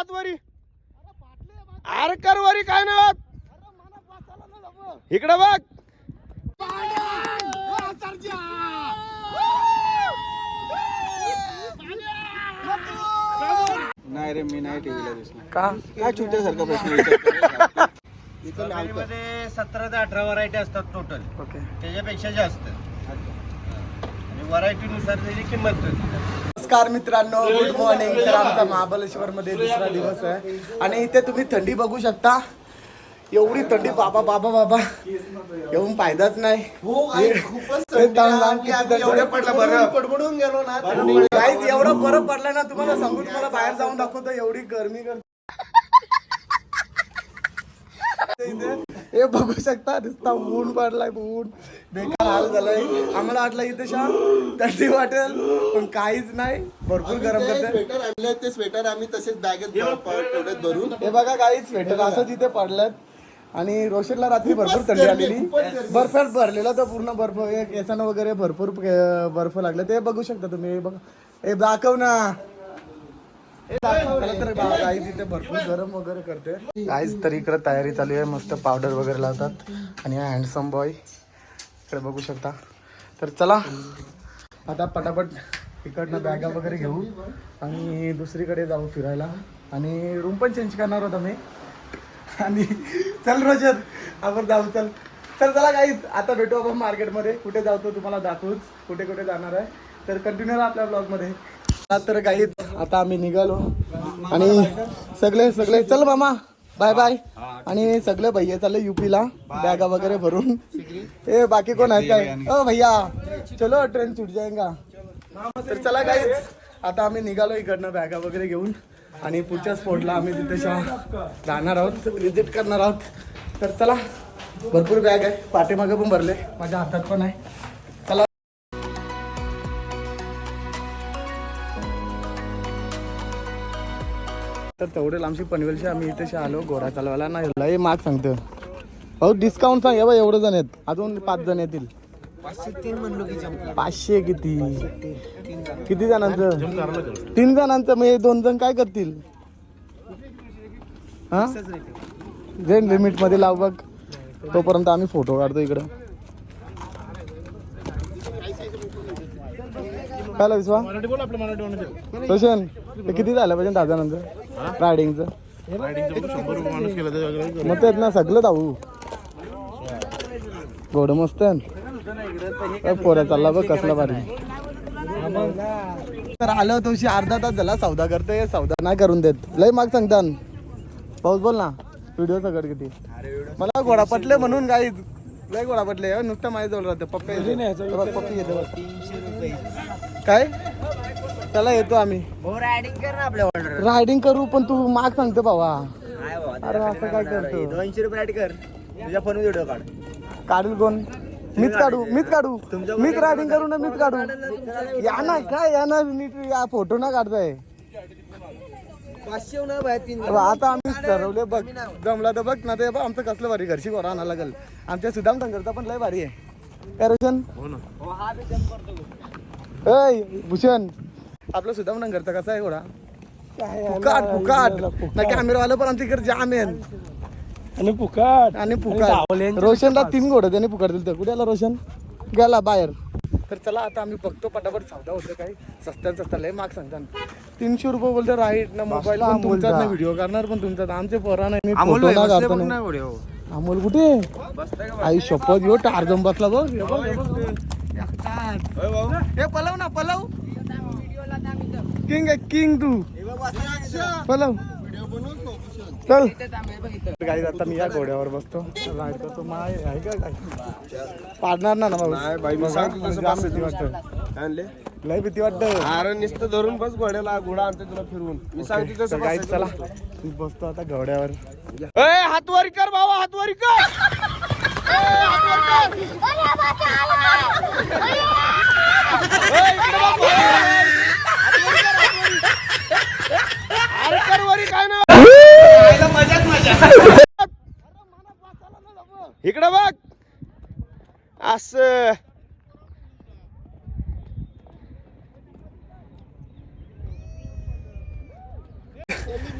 हात वरी अरे कर वरी काय ना इकडे बघ. नाही रे मी नाही टीव्हीला दिसलो का? काय छोट्यासारखा प्रश्न. मध्ये सतरा ते अठरा व्हरायटी असतात टोटल ओके. त्याच्यापेक्षा जास्त. आणि व्हरायटीनुसार त्याची किंमत ठरते. नमस्कार मित्रांनो गुड मॉर्निंग तर आमचा महाबळेश्वर मध्ये दुसरा दिवस आहे. आणि इथे तुम्ही थंडी बघू शकता. एवढी थंडी बाबा बाबा बाबा. येऊन फायदाच नाही. पडलं. बरं. काहीच एवढं बरं पडलं ना तुम्हाला सांगू तुम्हाला बाहेर जाऊन दाखवतो. एवढी गरमी. हे बघू शकता नुसता ऊन पडलाय ऊन. बेकार हाल झालाय. आम्हाला वाटलं इथे शाम थंडी वाटेल पण काहीच नाही. भरपूर गरम करते स्वेटर आणले ते स्वेटर आम्ही तसेच बॅगेत ठेवलेत भरून हे बघा काही स्वेटर असंच इथे पडलं आणि रोशनला रात्री भरपूर थंडी आलेली. बर्फात भरलेला तो पूर्ण बर्फ केसानं वगैरे भरपूर बर्फ लागले. ते बघू शकता तुम्ही. हे बघा. हे दाखव ना. हे तिथे तर भरपूर गरम वगैरे करते गाईज तर तयारी चालू आहे. मस्त पावडर वगैरे लावतात. आणि हा हँडसम बॉय इकडे बघू शकता. तर चला. आता पटापट इकडनं बॅगा वगैरे घेऊ. आणि दुसरीकडे जाऊ फिरायला. आणि रूम पण चेंज करणार आहोत आम्ही. आणि चल रोजर आपण जाऊ चल. चल चला काहीच आता भेटू आपण मार्केटमध्ये कुठे जातो तुम्हाला दाखवूच. कुठे कुठे जाणार आहे. तर कंटिन्यू राहा आपल्या ब्लॉगमध्ये तर काही आता आम्ही निघालो. आणि सगळे सगळे चल मामा बाय बाय आणि सगळे भैया चालले युपीला बॅगा वगैरे भरून. ए बाकी कोण आहेत काय? ओ भैया चलो ट्रेन सुट जाएगा तर चला काय आता आम्ही निघालो इकडनं बॅगा वगैरे घेऊन. आणि पुढच्या स्पॉटला आम्ही तिथे शा- जाणार आहोत विजिट करणार आहोत. तर चला भरपूर बॅग आहे. पाठीमागे पण भरले. माझ्या हातात पण आहे. तर तेवढे लांबशी पनवेलशी आम्ही इथे आलो घोडा चालवायला. नाही लय माग सांगतो हो डिस्काउंट सांग बघ एवढं जण आहेत. अजून पाच जण येतील. पाचशे किती? किती जणांचं? तीन जणांचं म्हणजे दोन जण काय करतील? हा? जे लिमिटमध्ये लाव बघ. तोपर्यंत आम्ही फोटो काढतो इकडं. काय विश्वा. रोशन ते किती झालं पाहिजे दहा जणांचं रायडिंगचं. मग तेच ना सगळं धावू घोडं मस्त. पोऱ्या चालला बघ कसला भारी. तर आलो तोशी अर्धा तास झाला सौदा करतोय सौदा नाही करून देत. लय माग सांगतान. पाऊस बोल ना व्हिडिओ सगळं किती. मला घोडा पटले म्हणून काही लय घोडा पटले नुसतं माझ्या जवळ राहते पप्पा पप्पी येते. काय? चला येतो आम्ही. रायडिंग कर ना आपल्या ऑर्डर रायडिंग करू पण तू माग सांगते भावा. अरे असं काय करतो? दोनशे रुपये राईड कर. तुझ्या फोन व्हिडिओ काढ. काढील कोण? मीच काढू मीच काढू. मीच रायडिंग करू ना मीच काढू. या ना काय या ना नीट या फोटो ना काढताय. आता आम्ही ठरवले बघ. जमला तर बघ ना ते बघ आमचं कसलं भारी घरची गोरा आणायला लागेल. आमच्या सुदाम टंगरचा पण लय भारी आहे. काय रोशन ऐ भूषण. आपलं सुदाम टंगरचा कसा आहे घोडा फुकाट फुकाट. ना कॅमेरावाला पण आमच्या इकडे जाम आहेत आणि फुकट. आणि फुकाट. रोशनला तीन घोडं त्याने फुकाट दिलं कुठे आला रोशन? गेला बाहेर. तर चला आता आम्ही बघतो पटापट सौदा होतं काही स्वस्त्यात स्वस्त लय माग सांगतात तीनशे रुपये बोलतो राईट ना मोबाईल पण तुमचा ना व्हिडिओ करणार पण तुमचा. आमचे पोरा नाही. अमोल कुठे? आई शपथ यो टारजम बसला बघ. पलव ना पलव. किंग आहे किंग तू. पलव. चल. काही आता मी या घोड्यावर बसतो. करतो माय आहे का काय? पाडणार ना ना बाई, मी वाटतं. लय भीती वाटतं. अरे नुसतं धरून बस घोड्याला घोडा आणते तुला फिरवून. मी सांगतो तसं. चला. मी बसतो आता घोड्यावर. ए हातवारी कर बाबा हातवारी कर ए, हातवारी कर. ए, इकडे बघ, भाई. हातवारी कर, हातवारी. अरे काय ना इकडे बघ. अस.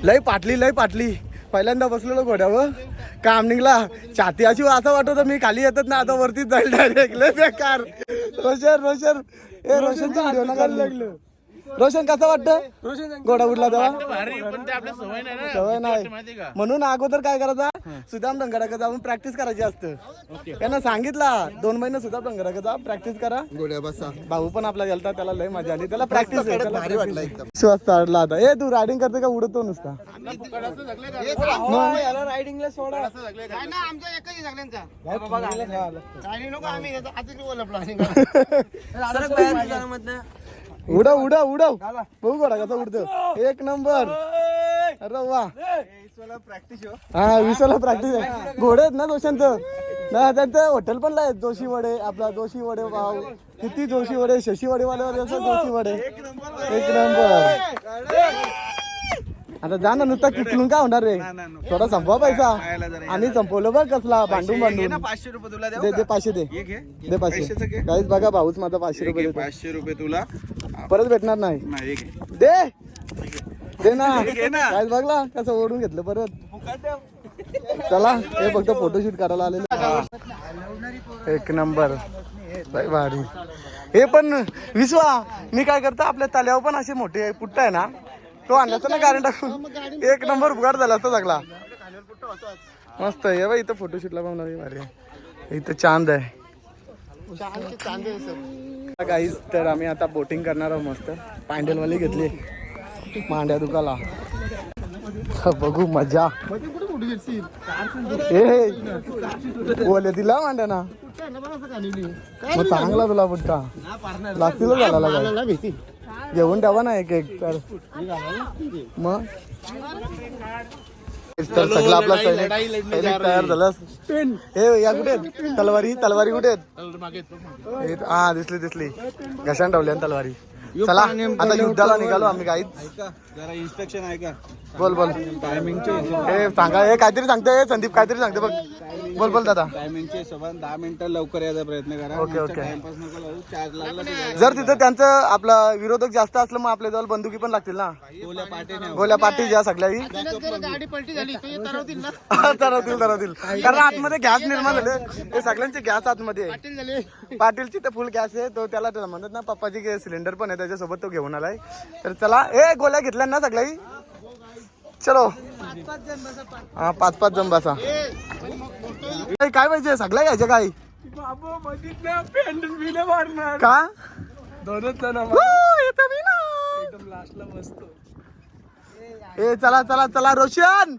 लय पाटली लय पाटली. पहिल्यांदा बसलेलो घोड्यावर. काम निघला. छाती अशी असं वाटत मी खाली येतच ना आता वरतीच जाईल डायरेक्ट लय बेकार. रोशन रोशन. ए नका लागलं? रोशन कसं वाटतं घोडा उडला तेव्हा सवय नाही म्हणून अगोदर काय करायचा सुदाम डंगराकडे जाऊन प्रॅक्टिस करायची असतं त्यांना सांगितला दोन महिने सुद्धा डंगराकडे जा प्रॅक्टिस करा गोड्या बसा भाऊ पण आपला गेलता त्याला लय मजा आली त्याला प्रॅक्टिस भारी वाटला एकदम श्वास चढला आता ए तू रायडिंग करते का उडतो नुसता रायडिंगला सोडा काय ना आमच्या एकच सगळ्यांचा आणि नको आम्ही उडव उडव उडव. बघू गोडा कसा उडतो एक नंबर. अरे वा. हा. विसवला प्रॅक्टिस आहे. घोडे आहेत ना दोशांचं ना त्यांचं हॉटेल पण आहे जोशी वडे आपला जोशी वडे भाव किती जोशी वडे? शशी वडे वाले असं जोशी वडे. एक नंबर. आता जा ना नुसता किचलून काय होणार रे? थोडा संपवा पैसा. आणि संपवलं बघ कसला भांडून भांडून. पाचशे रुपये तुला दे दे पाचशे दे. पाचशे. काहीच बघा भाऊच माझा पाचशे रुपये पाचशे रुपये तुला. परत भेटणार नाही. दे. दे ना. काय बघला? कसं ओढून घेतलं परत? चला हे फक्त फोटोशूट करायला आलेले. एक नंबर. लय भारी. हे पण विश्वा मी काय करतो आपल्या तल्यावर पण असे मोठे पुट्ट आहे ना तो आणला ना गाडी टाकून. एक नंबर बुगाड झाला असता सगळा. मस्त आहे. हे बघ इथं फोटोशूटला पण लय भारी. आहे. इथं चांद आहे काहीच तर आम्ही आता बोटिंग करणार आहोत मस्त. पॅन्डलवाली घेतली. मांड्या दुखाला. बघू मजा. ए ओले दिला मांड्या ना मग चांगला तुला बुट्टा. लागतील झाला भीती घेऊन ठेवा ना एक एक तर. मग? तर सगळं आपला सैनिक सैनिक तयार झालं. हे या कुठे आहेत? तलवारी तलवारी कुठे आहेत? हे- हा दिसली दिसली. घशान ठेवली आणि तलवारी. चला आता युद्धाला निघालो आम्ही काहीच जरा इन्स्ट्रक्शन आहे का? बोल बोल. टायमिंगचे हे सांगा हे काहीतरी सांगते हे संदीप काहीतरी सांगते बघ. बोल बोल दादा. टायमिंगच्या हिशोबाने दहा मिनिटं लवकर यायचा प्रयत्न करा. Okay, okay. टाइमपास नको लावू. चार्ज लागला तर जर तिथं त्यांचं आपला विरोधक जास्त असलं मग आपल्या जवळ बंदुकी पण लागतील ना? गोल्या पाटे गोल्या ज्या सगळ्याही. गाडी पलटी झाली तर तरवतील ना? तरवतील तरवतील. कारण आतमध्ये गॅस निर्माण झाले. हे सगळ्यांचे गॅस आतमध्ये. आहे. पाटील झाले. पाटीलची तर फुल गॅस आहे. तो त्याला त्याला म्हणतात ना पप्पाची सिलेंडर पण आहे त्याच्यासोबत तो घेऊन आलाय. तर चला ए गोल्या घेतल्या ना सगळ्याही चलो. हा पाच पाच जण बसा काय पाहिजे? सगळ्या घ्यायच्या काय? बाबू बघितलं पेंडल बिल मारणार. का? दोनच जण हो, येतो मी ना. एकदम लास्टला बसतो. ए चला चला चला रोशन.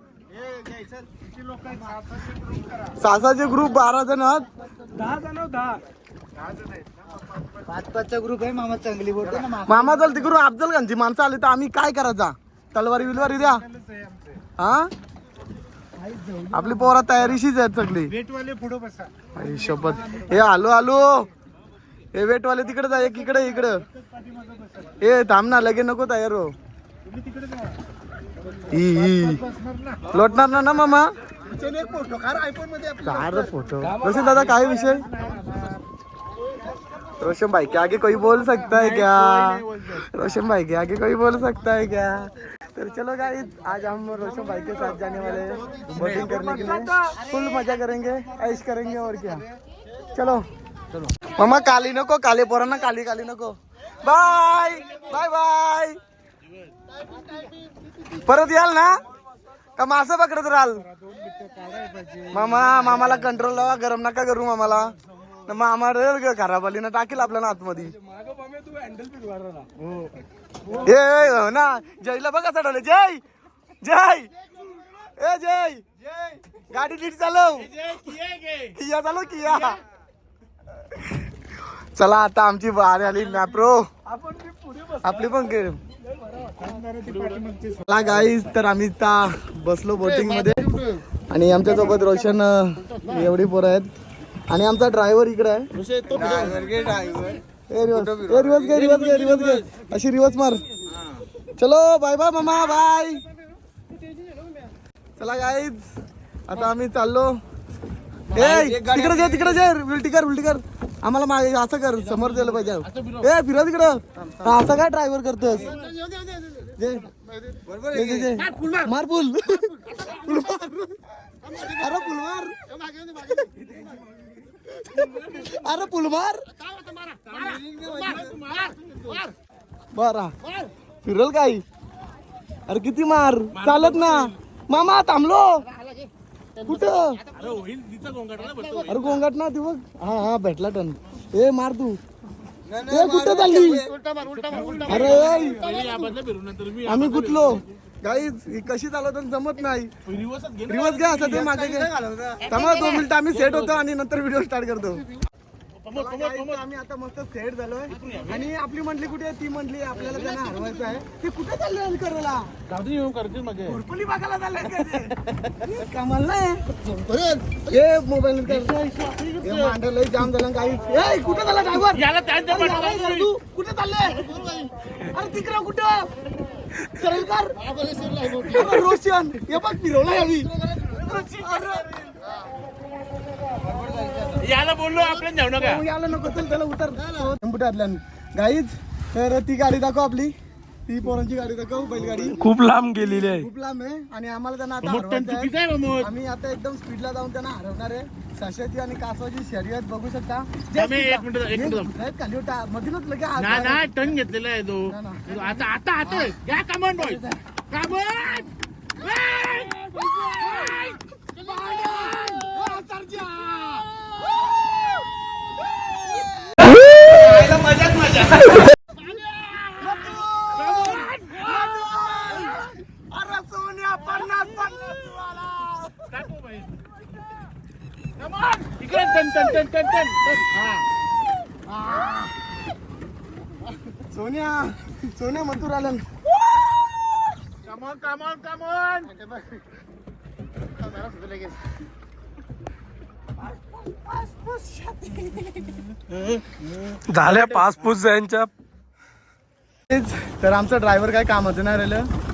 सासाचे ग्रुप बारा जण आहात. दहा जण हो, दहा. पाच पाचचा ग्रुप आहे मामा चांगली बोलतो ना मामा. चल तिकडून अफजल खानची माणसं आली तर आम्ही काय करायचा तलवारी बिलवारी द्या. हा? आपली पोरा तयारीशीच आहेत सगळी. वेटवाले पुढे बसा. आई शपथ. हे आलो आलो. हे वेटवाले तिकडे जा एक इकडे इकडं. ए थांब ना लगे नको तयार हो. E, E. लोटणार ना ना मामा? फोटो कार फोटो रोशन दादा काय विषय? रोशन भाई के आगे कोई बोल सकता है क्या? रोशन भाई के आगे कोई बोल सकता है क्या? तो चलो गाइस आज हम रोशन भाई के साथ जाने वाले हैं बोटिंग करने के लिए। फुल मजा करेंगे ऐश करेंगे और क्या। चलो। चलो। मामा काली नको काले पोरांना काली काली नको बाय बाय बाय परत याल ना? का मासं पकडत राहाल मामा मामाला कंट्रोल लावा गरम नका करू मामाला. मग आम्हाला ग खराब आली ना टाकेल आपल्याला आतमध्ये. ना ए हो ना. जयला बघा चढवलं जय! जय! ए जय! गाडी नीट चालव. किया चालव किया. चला आता आमची बारी आली मॅप्रो आपली पण गेम चला गाईज तर आम्ही ता बसलो बोटिंगमध्ये. आणि आमच्यासोबत रोशन एवढी पोरं आहेत. आणि आमचा ड्रायव्हर इकडे आहे. ए रिवर्स. ए रिवर्स घे रिवर्स घे रिवर्स घे. अशी रिवर्स मार. चलो बाय बाय मामा बाय चला गाईज आता आम्ही चाललो. ए तिकडे जे तिकडे जे उलटी कर उलटी कर. आम्हाला मागे असं कर. समोर दिलं पाहिजे. ए फिरव तिकडं. हा, असं काय ड्रायव्हर करतोस. मार पुल अरे पुल मार. अरे पुल मार बरा. फिरल काही अरे किती मार? चालत ना. मामा थांबलो. कुठं? अरे गोंगाट ना तू बघ. हा हा भेटला टन. ए मार तू. ए कुठं चालली? अरे. आम्ही गुतलो गाईज ही कशी चालवत जमत नाही. रिवर्स घ्या असं ते मागे घे थांबा दोन मिनिटं आम्ही सेट होतो आणि नंतर व्हिडिओ स्टार्ट करतो. आम्ही आता मस्त सेट झालोय. आणि आपली मंडळी कुठे आहे? ती मंडळी आपल्याला त्यांना हरवायचं आहे. ते कुठे चालले करायला घोरपली बघायला चालले कमाल नाही. हे मोबाईल मांडल जाम झालं काही कुठे झाला ड्रायव्हर तू कुठे चालले? अरे तिकडं कुठं? सरळ कर. अरे रोशन हे बघ फिरवला यावी याला बोललो आपल्या जाऊ नका. याला नको चल त्याला उतर. आदल्यान गाईज तर ती गाडी दाखव आपली. ती पोरांची गाडी दाखव बैलगाडी खूप लांब गेलेली आहे खूप लांब आहे आणि आम्हाला त्यांना आता हरवायचं आहे आम्ही आता एकदम स्पीडला जाऊन त्यांना हरवणार आहे सशाची आणि कासवाची शर्यत बघू शकता थांब, एक मिनिट, एक मिनिट थांब. हे खाली होता मधूनच लगे हात ना ना मारा. टन घेतलेला आहे तो ना, ना. आता आता आता घ्या कामन बॉय कामन अरे सोन्या पन्नास पन्नास वाला. इकडे टन टन टन टन टन. हा. सोन्या सोन्या मथुर आलं. कामन कामन कामन झाल्या पाच पूस यांच्या. तर आमचं ड्रायव्हर काय कामाचं नाही राहिलं?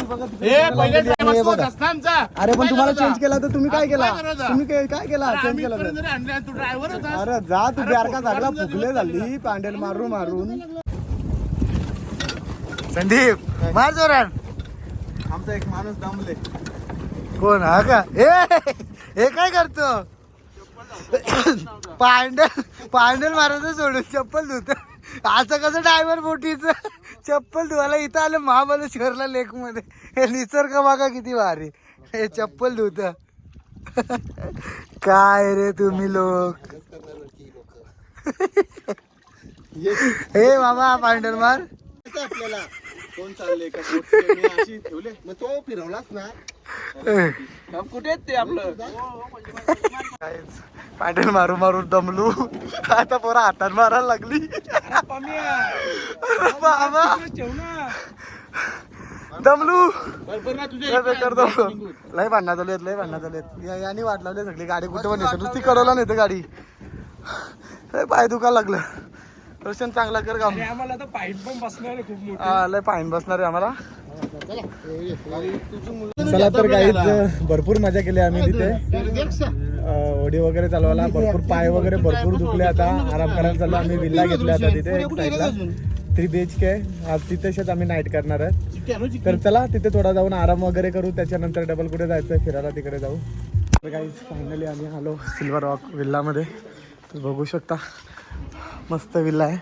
पहिले आमचा. अरे पण तुम्हाला चेंज केला तर तुम्ही काय केला? तुम्ही काय काय केला? चेंज आम्ही केला इथपर्यंत तर? जरी आणले, तू ड्रायव्हर होता. अरे जा तू बेरका फुकले जातो झाली पॅन्डल मारून मारून. संदीप मार जोरान आमचा एक माणूस दमले. कोण? हा का? ए हे काय करतो? पांडल पांडल मारायचं सोडून चप्पल धुत. असं कसं ड्रायव्हर मोठीच चप्पल धुवायला इथं आलं महाबलेश्वरला लेकमध्ये हे निसर्ग बघा किती भारी. हे चप्पल धुत. काय रे तुम्ही लोक? हे बाबा पांडल मार आपल्याला कोण चालले का? अशी ठेवले. मग तो फिरवलाच ना. कुठे ते आपलं. पांडल मारू मारू दमलू. आता पोरा हातात मारायला लागली. बाबा दमलू. लय भांडणा चालू आहेत लय भांडणा चालू आहेत. यांनी वाट लावली सगळी गाडी. कुठे पण येते नुसती कडवला नेते गाडी. लय पाय दुखायला लागलं. रोशन चांगला कर काम आम्हाला तर पाईप पण बसणार आहे खूप मोठी. हा, लय पायन बसणार आहे आम्हाला. चला तर काहीच भरपूर मजा केली आम्ही तिथे. होडी वगैरे चालवायला भरपूर पाय वगैरे भरपूर दुखले आता. आराम करायला चाललो आम्ही विल्ला घेतला आता तिथे एक साईडला थ्री बी एच के आज तिथेच आम्ही नाईट करणार आहे. तर चला तिथे थोडा जाऊन आराम वगैरे करू. त्याच्यानंतर डबल कुठे जायचं फिरायला तिकडे जाऊ. तर काही फायनली आम्ही आलो सिल्वर रॉक विल्लामध्ये. तर बघू शकता. मस्त विल्ला आहे.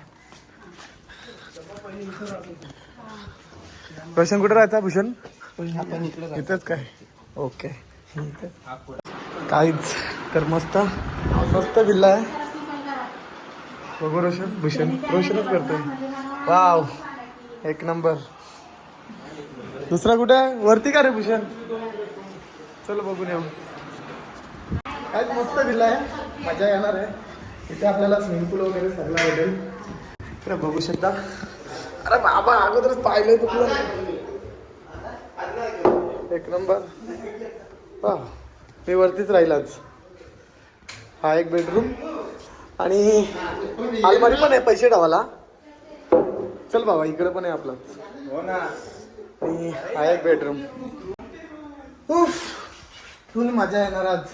रोशन कुठे राहायचा भूषण? इथंच काय? ओके. काहीच. तर मस्त. मस्त विल्ला आहे. बघू रोशन. भूषण. रोशनच करतोय. वाव. एक नंबर. दुसरा कुठे आहे? वरती का रे भूषण? चल बघून येऊ. काहीच मस्त विल्ला आहे. मजा येणार आहे. इथे आपल्याला स्विमिंग पूल वगैरे सगळं भेटेल इकडे बघू शकता. अरे बाबा अगोदरच पाहिलंय तुला एक नंबर. वा मी वरतीच राहील आज. हा एक बेडरूम आणि अलमारी पण आहे पैसे ठेवायला. चल बाबा इकडे पण आहे आपलाच. हो ना. आणि हा एक बेडरूम उफ फुल मजा येणार आज.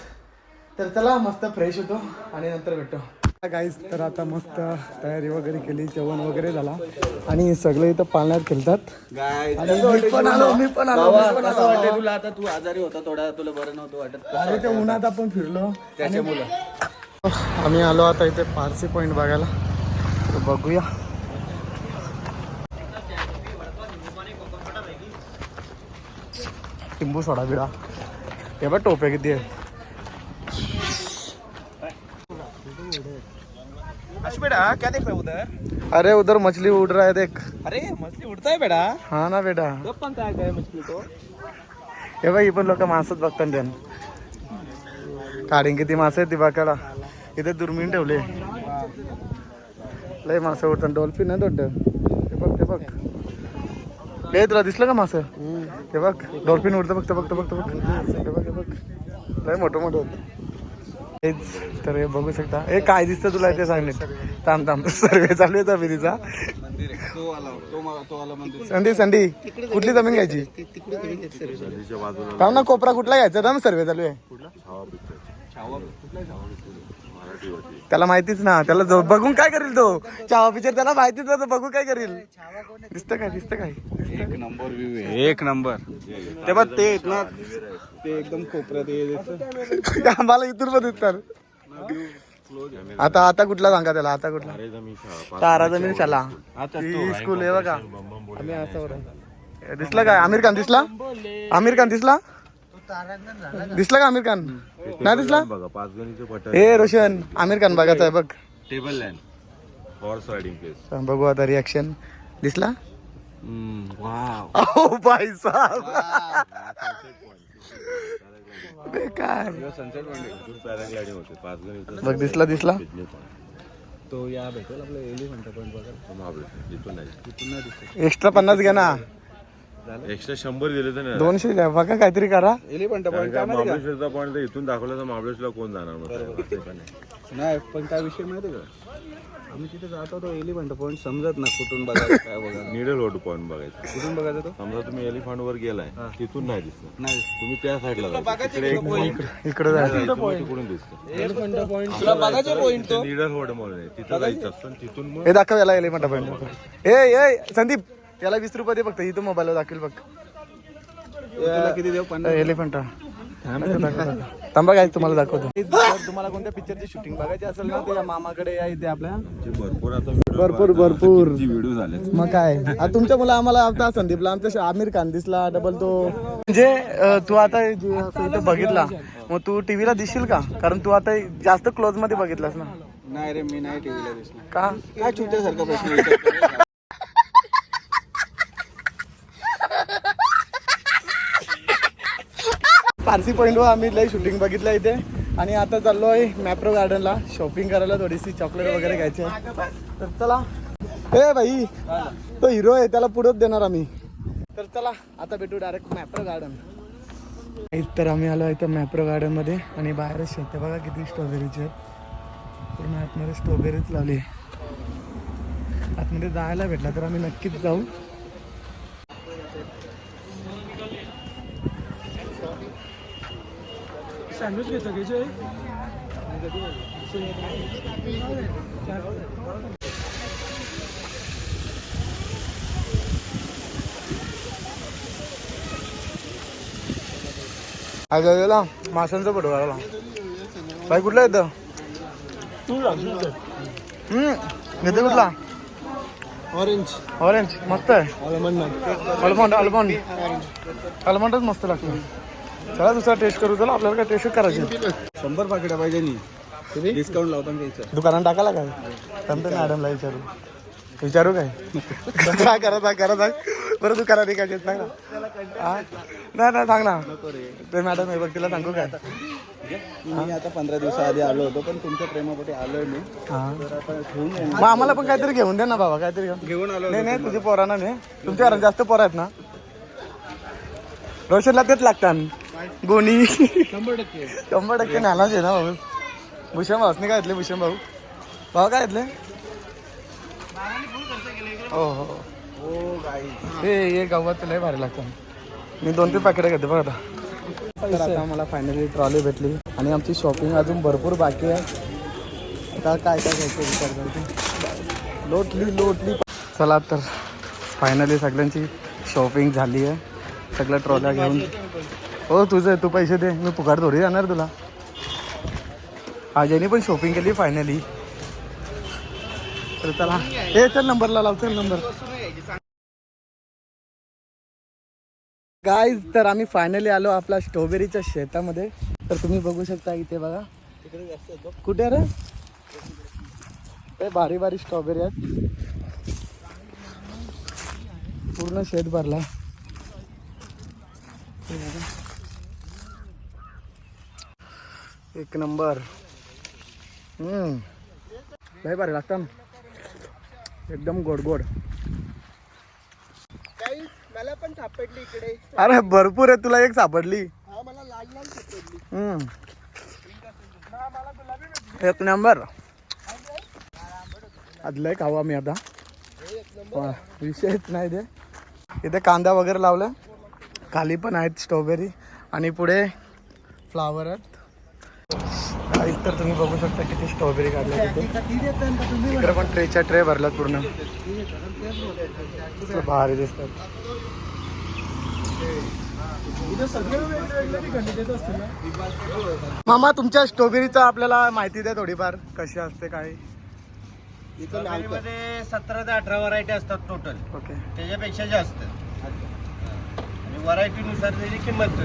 तर चला मस्त फ्रेश होतो आणि नंतर भेटतो गाईस तर आता मस्त तयारी वगैरे केली जेवण वगैरे झाला. आणि सगळे इथं पाळण्यात खेळतात. आणि मी पण आलो मी पण आलो मी पण आलो. वाटतंय तुला? आता तू आजारी होता थोडा तुला बरं नव्हतं वाटत. आणि ते उन्हात आपण फिरलो. त्याच्यामुळं. आम्ही आलो आता इथे पारसी पॉईंट बघायला. तर बघूया. लिंबू सोडा बिडा. हे बघ टोप्या किती आहे बेटा क्या देख रहे हो उधर? अरे उधर मछली उड़ रहा है देख। अरे मछली उड़ता है बेटा। हा ना बेटा। है काय मछली तो हे बघ ही पण लोक मासच बघतात त्यान काढीन किती मासे आहेत ती बघायला इथे दुर्मीन ठेवले लय मासे उडतात डॉल्फिन आहे दोड ते बघ ते बघ। लय तुला दिसलं का मासं ते बघ डॉल्फिन उडतं बघतं बघतं बघतं बघ हे बघ हे बघ। लय मोठं मोठं होतं। हेच तर हे बघू शकता. हे काय दिसतं तुला ते सांगले थांब थांब. सर्वे चालू आहे विहिरीचा मंदिर आहे. तो आला तो मा- तो आला मंदिर संधी संधी कुठली जमीन घ्यायची? थांब ना कोपरा कुठला घ्यायचा? थांब सर्वे चालू आहे. त्याला माहितीच ना. त्याला जो- बघून काय करील तो? चावा पिक्चर त्याला माहितीच ना तो बघू काय करील? दिसतं काय दिसतं काय? एक नंबर व्ह्यू एक नंबर. ते बघ ते ना ते एकदम कोपऱ्यात हे. आम्हाला इथून पण दिसतात आता आता कुठला सांगा त्याला? आता कुठला? तारा जमीन शाला. स्कूल आहे बघा. आम्ही असं बरं. दिसला काय? आमिर खान दिसला? आमिर खान दिसला? दिसला का आमिर खान? नाही दिसला? बघा पाच गणीचे पटर हे रोशन आमिर खान बघायचं आहे बघ. Table land horse riding place बघू आता रिॲक्शन दिसला? वाव ओ भाई साहब. बेकार. बघ दिसला दिसला? तो या भेटेल आपलं एलिफंट बघा. दिसत. एक्स्ट्रा पन्नास घ्या ना. एक्स्ट्रा शंभर दिले तर दोनशे द्या बघा काहीतरी करा. एलिफंट पॉईंट महाबळेश्वरचा पॉईंट इथून दाखवला तर महाबळेश्वरला कोण जाणार मग? पण. नाही? पण काय विषय माहिती का? आम्ही तिथे जात होतो एलिफंट पॉईंट समजत ना कुठून बघायचं काय बघा निडल होतो पॉईंट बघायचा. कुठून बघायचा तो? समजा तुम्ही एलिफंट वर गेलाय तिथून नाही दिसणार नाही. तुम्ही त्या साईडला जाता तिकडे एक point इकडे जायचं. तिकडून दिसतं. एलिफंट पॉईंट तुला बघायचं पॉईंट तो? निडल होड म्हणून आहे तिथं जायचं असतं आणि तिथून मग हे दाखव याला एलिफंट पॉईंट ए ए संदीप त्याला वीस रुपये दे फक्त. इथं मोबाईलवर दाखवेल बघ. तुला किती देऊ? पन्नास एलिफंट थांबा काय तुम्हाला दाखवतो. तुम्हाला कोणत्या पिक्चरची शूटिंग बघायची असेल ना ते या मामाकडे या इथे आपल्या. भरपूर आता भरपूर भरपूर. व्हिडिओ झाले मग काय? तुमच्या मुलं आम्हाला आता संदीपला आमच्या आमिर खान दिसला डबल तो. म्हणजे तू आता इथं बघितला मग तू टीव्हीला दिसशील का? कारण तू आता जास्त क्लोजमध्ये बघितलास ना. नाही रे मी नाही टीव्हीला दिसणार. का? काय चुत्यासारखा प्रश्न पारसी पॉईंटवर आम्ही लई शूटिंग बघितलं इथे. आणि आता चाललो आहे मॅप्रो गार्डनला शॉपिंग करायला थोडीशी चॉकलेट वगैरे घ्यायची आहे. तर चला. ए भाई तो हिरो आहे त्याला पुढंच देणार आम्ही. तर चला आता भेटू डायरेक्ट मॅप्रो गार्डन तर आम्ही आलो इथं मॅप्रो गार्डनमध्ये आणि बाहेरच शेत बघा किती स्ट्रॉबेरीचे आहेत. पूर्ण आतमध्ये स्ट्रॉबेरीच लावली आहे. आतमध्ये जायला भेटला तर आम्ही नक्कीच जाऊ. सँडविच घेतो घ्यायचे आजला माशांचा फोटो काढला भाई कुठला येतं हम्म घेते कुठला? ऑरेंज ऑरेंज मस्त आहे. अल्मंड अल्मंड अल्मंडच मस्त लागतो. चला दुसरा टेस्ट करू. चला आपल्याला काय टेस्ट करायची शंभर पाकिटा पाहिजे नी. डिस्काउंट लावताना घ्यायचं. दुकानात टाकायला काय? थांबते मॅडमला विचारू. विचारू काय? काय करा सांग करा सांग बरं दुकानात काय सांग ना. हा? नाही नाही सांग ना. ते मॅडम आहे बघ तिला सांगू काय? मी आता पंधरा दिवसाआधी आलो होतो पण तुमच्या प्रेमापोटी आलोय मी. हा. तर आता घेऊन. मग आम्हाला पण काहीतरी घेऊन दे ना बाबा काहीतरी घेऊन. घेऊन आलो नाही नाही तुझे पोरांना नाही. तुमच्या घरात जास्त पोरं आहेत ना? रोशनला तेच लागतात गोणी. शंभर टक्के. शंभर टक्के आहे ना भाऊ. भूषण भाऊसने काय घेतले भूषण भाऊ? भाऊ काय घेतले हो हो. हो हे हे गावात लय भारी लागतं. मी दोन तीन पॅकेट घेते बघ आता. तर आता मला फायनली ट्रॉली भेटली. आणि आमची शॉपिंग अजून भरपूर बाकी आहे. आता काय काय घ्यायचं विचार करते. लोटली लोटली. चला तर फायनली सगळ्यांची शॉपिंग झाली आहे. सगळं ट्रॉल्या घेऊन. हो तुझं तू पैसे दे. मी फुकाट थोडी जाणार तुला. आजयनी पण शॉपिंग केली फायनली तर चला. हे चल नंबरला लाव चल नंबर. गाईज तर आम्ही फायनली आलो आपल्या स्ट्रॉबेरीच्या शेतामध्ये. तर तुम्ही बघू शकता इथे बघा. कुठे रे? ते भारी भारी स्ट्रॉबेरी आहेत. पूर्ण शेत भरला हे बघा. एक नंबर. हम्म. लय भारी लागतं एकदम गोड गोड. मला पण सापडली इकडे. अरे भरपूर आहे तुला एक सापडली. हा मला लाल लाल सापडली. हम्म. एक नंबर. आदलाय खावा मी आता. विषयच नाही ते. इथे कांदा वगैरे लावला. खाली पण आहेत स्ट्रॉबेरी. आणि पुढे फ्लावर आहेत. तर तुम्ही बघू शकता किती स्ट्रॉबेरी काढल्या तिथे इकडे पण ट्रेच्या ट्रे भरलात पूर्ण. भारी दिसतात. मामा तुमच्या स्ट्रॉबेरीचा आपल्याला माहिती द्या थोडीफार. कशी असते काय? मध्ये सतरा ते अठरा व्हरायटी असतात टोटल ओके. त्याच्यापेक्षा जास्त. आणि व्हरायटीनुसार त्याची किंमत.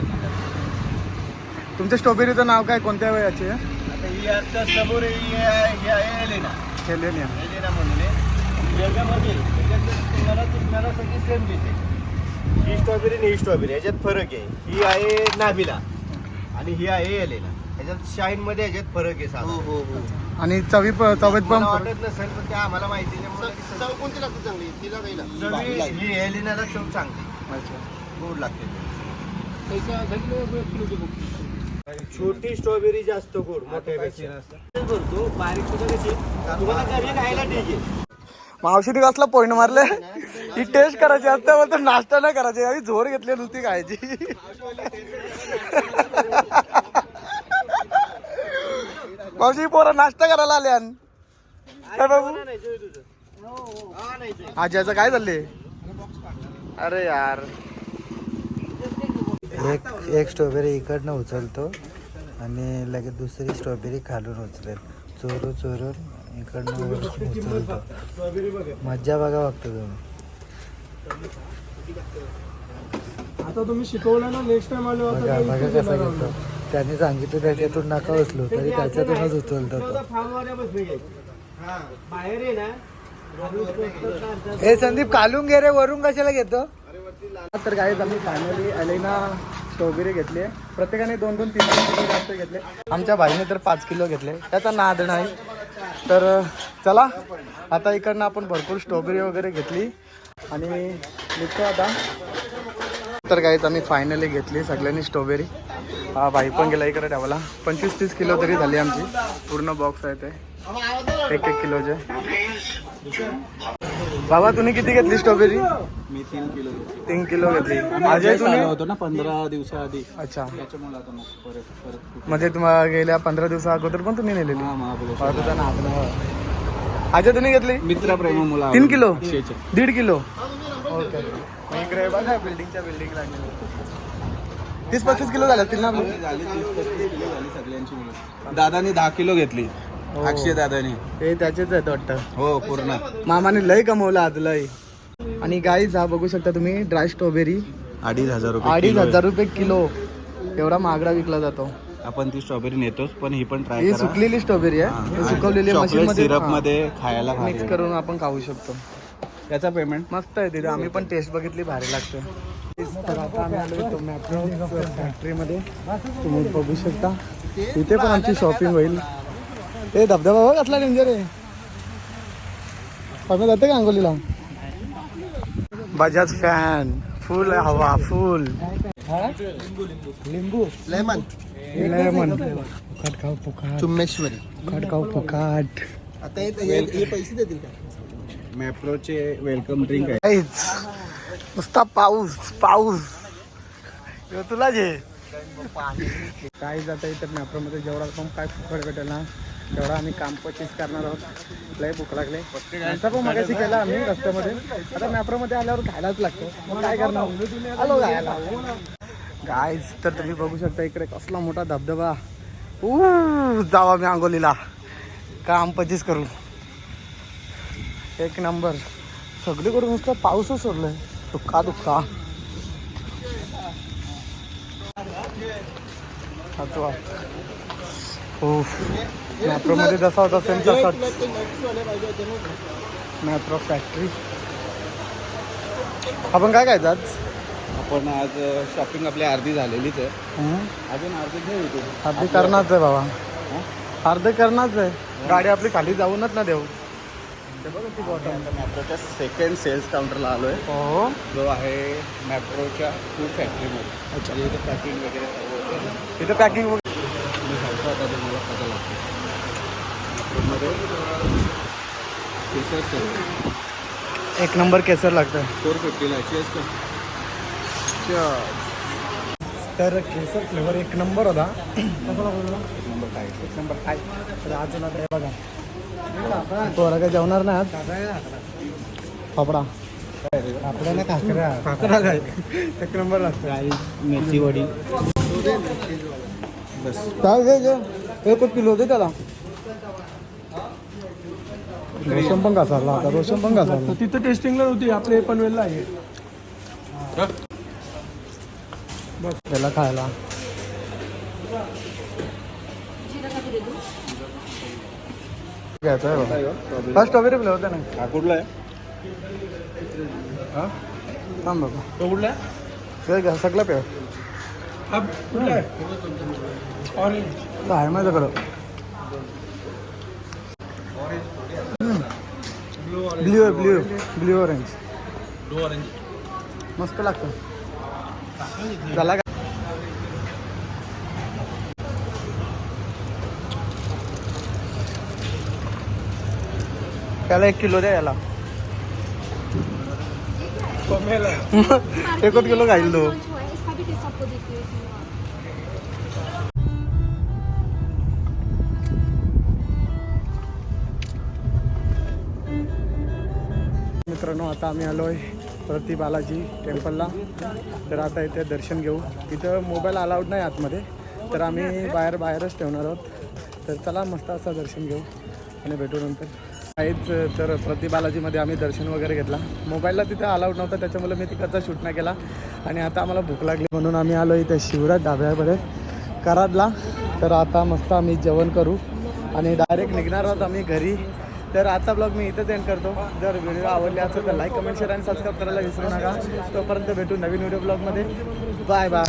तुमच्या स्ट्रॉबेरीचं नाव काय? कोणत्या वेळाचे आता ही आता समोर ही आहे ही आहे एलेना. हेलेनिया एलेना म्हणून आहे. याच्यामध्ये याच्यात तुम्हाला तुम्हाला सगळी सेम दिसेल ही स्ट्रॉबेरी आणि ही स्ट्रॉबेरी याच्यात फरक आहे. ही आहे नाबिला आणि ही आहे एलेना. ह्याच्यात शाईन मध्ये ह्याच्यात फरक आहे साधा. आणि चवी प- चवीत पण वाटत नसेल पण ते आम्हाला माहिती नाही चव कोणती लागते चांगली? तिला काही ना चवी ही एलिनाला चव चांगली. अच्छा. गोड लागते छोटी स्ट्रॉबेरी जास्त गोड मोठ्यापेक्षा करतो बारीक सुद्धा कशी तुम्हाला घरी खायला ठीक आहे. मावशीने कसला पॉईंट मारले? ही टेस्ट करायची असते बोलतो नाश्ता नाही करायची. आम्ही झोर घेतली नुसती खायची. मावशी पोरा नाश्ता करायला आल्या काय बाबू? आज याचं काय चालले अरे यार. एक एक स्ट्रॉबेरी इकडनं उचलतो आणि लगेच दुसरी स्ट्रॉबेरी खालून उचलेल. चोरून चोरून इकडनं उचलतो. मज्जा बघा फक्त तुम्ही. आता तुम्ही शिकवलं ना नेक्स्ट टाइम आलो बघा बघा कसं घेतो त्याने सांगितलं त्याच्यातून नका उचलू तरी त्याच्यातूनच उचलतो हे. संदीप कालून घे रे वरून कशाला घेतो? तर काय आम्ही फायनली अलेना स्ट्रॉबेरी घेतली आहे. प्रत्येकाने दोन दोन तीन तीन किलो जास्त घेतले. आमच्या भाईने तर पाच किलो घेतले. त्याचा नाद नाही. तर चला आता इकडनं आपण भरपूर स्ट्रॉबेरी वगैरे घेतली. आणि निघतो आता. तर काहीच आम्ही फायनली घेतली सगळ्यांनी स्ट्रॉबेरी हा भाई पण गेला इकडे ठेवला पंचवीस तीस किलो तरी झाली आमची. पूर्ण बॉक्स आहे ते. एक एक किलोचे बाबा तुम्ही किती घेतली स्ट्रॉबेरी मी तीन किलो तीन किलो घेतली. अजय तुम्ही? होतो ना पंधरा दिवसाआधी अच्छा. त्याच्यामुळे आता मग परत परत म्हणजे तुम्हाला गेल्या पंधरा दिवसा अगोदर पण तुम्ही नेलेली. हा महाबळेश्वर. ना आपलं. अजय तुम्ही घेतली? मित्र प्रेम मुला तीन किलो. दीड किलो? ओके. मग इकडे बघा बिल्डिंगच्या बिल्डिंग तीस पस्तीस किलो झाले असतील ना झाली तीस पस्तीस किलो झाली सगळ्यांची दादानी दहा किलो घेतली. अक्षय दादानी. ते त्याचेच आहेत वाटतं. हो पूर्ण. मामाने लय कमवलं आज लय. आणि गाईज हा बघू शकता तुम्ही ड्राय स्ट्रॉबेरी अडीच हजार रुपये अडीच. हजार रुपये किलो. एवढा महागडा विकला जातो. आपण ती स्ट्रॉबेरी नेतोच पण ही पण ट्राय ही सुकलेली स्ट्रॉबेरी आहे. ही सुकवलेली मशीन मध्ये सिरपमध्ये खायला मिक्स. करून आपण खाऊ शकतो. त्याचा पेमेंट मस्त आहे तिथे आम्ही पण टेस्ट बघितली भारी लागते. तर आता आम्ही आलो टोमॅटो फॅक्टरीमध्ये तुम्ही बघू शकता. इथे पण आमची शॉपिंग होईल. ए धबधबा बघ कसला डेंजर आहे. आम्ही जाते का अंगोलीला बजाज फॅन. फुल हवा फुल. लिंबू. लेमन. लेमन. फुकाट खाऊ फुकाट चुम्मेश्वरी. फुकाट खाऊ फुकाट आता हे- पैसे देतील का? मॅप्रोचे वेलकम ड्रिंक आहे. नुसता पाऊस पाऊस. तुला जे. काय जाता इतर मॅप्रोमध्ये? जेवढा पण काय फुकट भेटेल ना तेवढा आम्ही काम पचीस करणार आहोत. लय भूक लागले. नाश्ता पण मगाशी केला आम्ही रस्त्यामध्ये. आता मॅप्रोमध्ये आल्यावर खायलाच लागतो. मग काय करणार? आलो गायला गायज तर तुम्ही बघू शकता इकडे कसला मोठा धबधबा. ऊ जावा मी आंगोलीला काम पचीस करू. एक नंबर. सगळीकडून नुसतं पाऊसच सोडलंय. दुःखा दुःखा अच्छा हो मॅप्रोमध्ये जसा होता सेम तसाच मॅप्रो फॅक्टरी. आपण काय खायचं आज? आपण आज शॉपिंग आपली अर्धी झालेलीच आहे? अजून अर्धी घेऊ तू अर्धी करणारच आहे बाबा. अर्धे करणारच आहे. गाडी आपली खाली जाऊनच ना देऊ. मॅप्रोच्या सेकंड सेल्स काउंटरला आलो आहे हो. जो आहे मॅप्रोच्या फूड फॅक्टरीमध्ये अच्छा. इथे पॅकिंग वगैरे तिथे पॅकिंग वगैरे केसर एक नंबर केसर लागतं. फोर फिफ्टीला चेस तर केसर फ्लेवर एक नंबर होता. एक नंबर काय? एक नंबर काय? तर आज ना ते बघा. पोरा काय जेवणार नाही आज? फाफडा आपल्याला काकरा काकडा काय? एक नंबर लागतं. मेथी वडी. काय घे घे एक किलो दे त्याला. रोशन पण घासारला आता रोशन पण घासारला तिथं टेस्टिंगला होती. आपले पनवेलला आहे. बस. त्याला खायला. घ्यायचं आहे बघा स्ट्रॉबेरी फ्लेवर होता ना. हा कुठला आहे? हा? थांब बाबा तो कुठला ते घ्या सगळं पेव हा कुठला आहे? ऑरेंज आहे माझ्याकडं. ब्ल्यू आहे blue blue orange. Blue orange. मस्त लागतं. झाला का? त्याला एक किलो द्या याला. कमेला एकच किलो खाईल तो. मित्रांनो आता आम्ही आलो आहे प्रति बालाजी टेम्पलला. तर आता इथे दर्शन घेऊ. इथं मोबाईल अलाउड नाही आतमध्ये. तर आम्ही बाहेर बाहेरच ठेवणार आहोत. तर चला मस्त असं दर्शन घेऊ आणि भेटू नंतर. आहेच तर प्रति बालाजीमध्ये आम्ही दर्शन वगैरे घेतला. मोबाईलला तिथं अलाउड नव्हता त्याच्यामुळे मी तिकडचा शूट नाही केला. आणि आता आम्हाला भूक लागली म्हणून आम्ही आलो इथे शिवराज डाब्यामध्ये कराडला. तर आता मस्त आम्ही जेवण करू. आणि डायरेक्ट निघणार आहोत आम्ही घरी. तर आजचा ब्लॉग मी इथंच एंड करतो. जर व्हिडिओ आवडले असेल तर लाईक कमेंट शेअर आणि सबस्क्राईब करायला विसरू नका. तोपर्यंत भेटू नवीन व्हिडिओ ब्लॉगमध्ये बाय बाय